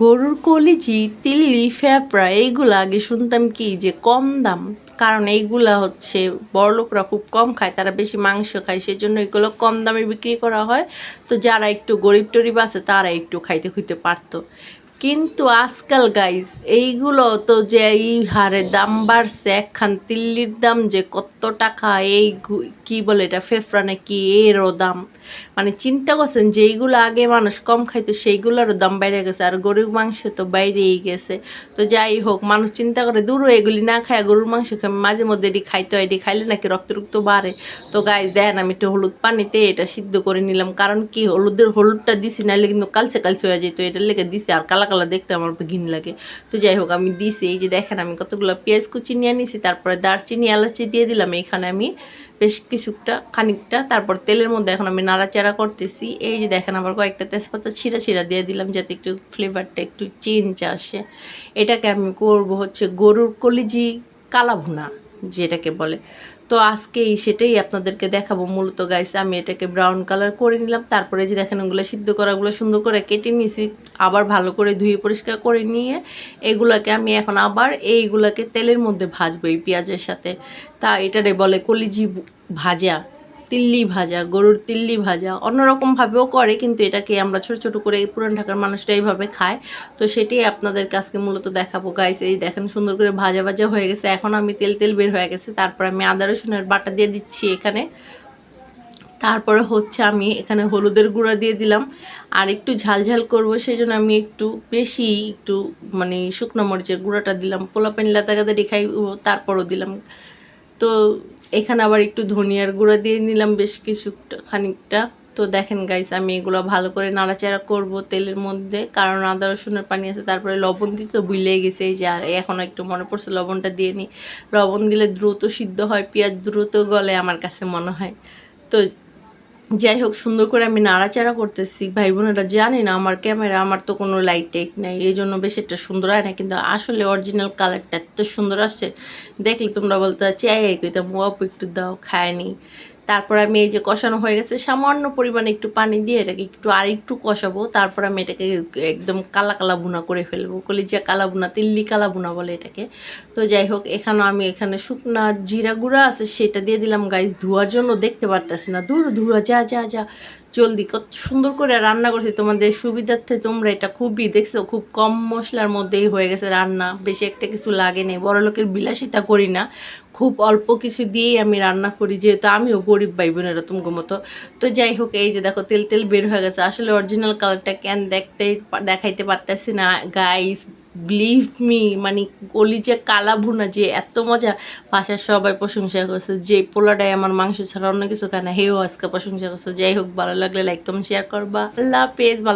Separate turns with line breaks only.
গরুর কলিজি, তিল্লি ফ্যাপড়া এইগুলো আগে শুনতাম কি যে কম দাম। কারণ এইগুলা হচ্ছে বড়লোকরা খুব কম খায়, তারা বেশি মাংস খায়, সেজন্য এগুলো কম দামে বিক্রি করা হয়। তো যারা একটু গরিব টরিব আছে, তারা একটু খাইতে খুঁতে পারতো। কিন্তু আজকাল গাইস এইগুলো তো যে এই হারে দাম বাড়ছে, একখান তিল্লির দাম যে কত টাকা, এই কি বলে এটা ফেফড়া নাকি এরও দাম। মানে চিন্তা করছেন যে এইগুলো আগে মানুষ কম খাইতো, সেইগুলোরও দাম বাইরে গেছে, আর গরুর মাংস তো বাইরেই গেছে। তো যাই হোক, মানুষ চিন্তা করে, দূর এগুলি না খায় গরুর মাংস খায় মাঝে মধ্যে এটি খাইতে হয়, এটি খাইলে নাকি রক্ত রক্ত বাড়ে। তো গাইস দেন আমি একটু হলুদ পানিতে এটা সিদ্ধ করে নিলাম, কারণ কি হলুদের হলুদটা দিছি নাহলে কিন্তু কালসে কালসে হয়ে যেত, এটার লেগে দিছি, আর কালা কালা দেখতে আমার ঘিন লাগে। তো যাই হোক, আমি দিছি, এই যে দেখেন আমি কতগুলো পেঁয়াজ কুচি নিয়ে নিছি, তারপরে দারচিনি, এলাচি দিয়ে দিলাম, এইখানে আমি বেশ কিছুটা, খানিকটা, তারপর তেলের মধ্যে এখন আমি নাড়াচাড়া করতেছি, এই যে দেখেন আবার কয়েকটা তেজপাতা ছিঁড়া ছিঁড়া দিয়ে দিলাম, যাতে একটু ফ্লেভারটা একটু চেঞ্জ আসে। এটাকে আমি করব হচ্ছে গরুর কলিজি কালা ভুনা যেটাকে বলে। তো আজকে সেটাই আপনাদেরকে দেখাবো মূলত গাইস আমি এটাকে ব্রাউন কালার করে নিলাম, তারপরে যে দেখেন ওগুলো সিদ্ধ করাগুলো সুন্দর করে কেটে নিয়েছি আবার ভালো করে ধুয়ে পরিষ্কার করে নিয়ে এগুলাকে আমি এখন আবার এইগুলাকে তেলের মধ্যে ভাজবো এই পেঁয়াজের সাথে। তা এটারে বলে কলিজি ভাজা। তিল্লি ভাজা, গরুর তিল্লি ভাজা অন্যরকমভাবেও করে, কিন্তু এটাকে আমরা ছোট ছোট করে পুরান ঢাকার মানুষরা এইভাবে খায়। তো সেটাই আপনাদের কাছকে মূলত দেখাবো গাইস এই দেখেন সুন্দর করে ভাজা ভাজা হয়ে গেছে। এখন আমি তেল তেল বের হয়ে গেছে, তারপর আমি আদা, রসুনের বাটা দিয়ে দিচ্ছি এখানে। তারপরে হচ্ছে আমি এখানে হলুদের গুঁড়া দিয়ে দিলাম। আর একটু ঝাল ঝাল করব সেই জন্য আমি একটু বেশি একটু মানে শুকনো মরিচের গুঁড়াটা দিলাম। পোলা পেন লাতা গাদা রেখাই তারপরও দিলাম। তো এখানে আবার একটু ধনিয়ার গুঁড়া দিয়ে নিলাম বেশ কিছু খানিকটা। তো দেখেন গাইস আমি এগুলো ভালো করে নাড়াচাড়া করব তেলের মধ্যে, কারণ আদা, রসুনের পানি আছে, তারপরে লবণ দিতে ভুলে গেছে, এই যে আর এখন একটু মনে পড়ছে লবণটা দিয়ে নিই। লবণ দিলে দ্রুত সিদ্ধ হয়, পেঁয়াজ দ্রুত গলে আমার কাছে মনে হয়। তো যাই হোক, সুন্দর করে আমি নাড়াচাড়া করতেছি। ভাই বোনেরা জানি না, আমার ক্যামেরা, আমার তো কোনো লাইট টাইট নেই, এই জন্য বেশ একটা সুন্দর হয় না, কিন্তু আসলে অরিজিনাল কালারটা এত সুন্দর আসছে। দেখলে তোমরা বলতে চাই কইতাম মো একটু দাও খায়নি তারপর আমি এই যে কষানো হয়ে গেছে, সামান্য পরিমাণে একটু পানি দিয়ে এটাকে একটু আর একটু কষাবো, তারপর আমি এটাকে একদম কালা কালা বুনা করে ফেলব, কলিজা কালা বুনা তিল্লি কালা বুনা বলে এটাকে। তো যাই হোক এখানেও আমি এখানে শুকনা জিরা গুঁড়া আছে, সেটা দিয়ে দিলাম গাইস ধোয়ার জন্য দেখতে পারতেছি না। দূর ধোয়া, যা যা যা। জলদি, কত সুন্দর করে রান্না করছি। তোমাদের সুবিধার্থে তোমরা এটা খুবই দেখছ, খুব কম মশলার মধ্যেই হয়ে গেছে রান্না। বেশি একটা কিছু লাগে নেই বড় লোকের বিলাসিতা করি না। খুব অল্প কিছু দিয়েই আমি রান্না করি, যেহেতু আমিও গরিব ভাই বোনের তোমাকে মতো তো যাই হোক, এই যে দেখো তেল তেল বের হয়ে গেছে। আসলে অরিজিনাল কালারটা কেন দেখতে, দেখাইতে পারতেছি না গাইস বিলিভ মি মানে গলি যে কালা ভুনা যে এত মজা, বাসার সবাই প্রশংসা করছে। যে পোলাটাই আমার মাংস ছাড়া অন্য কিছু খায় না হেও আজকে প্রশংসা করছে। যাই হোক, ভালো লাগলে লাইক কমেন্ট শেয়ার করবা। আল্লাহ পেজ ভালো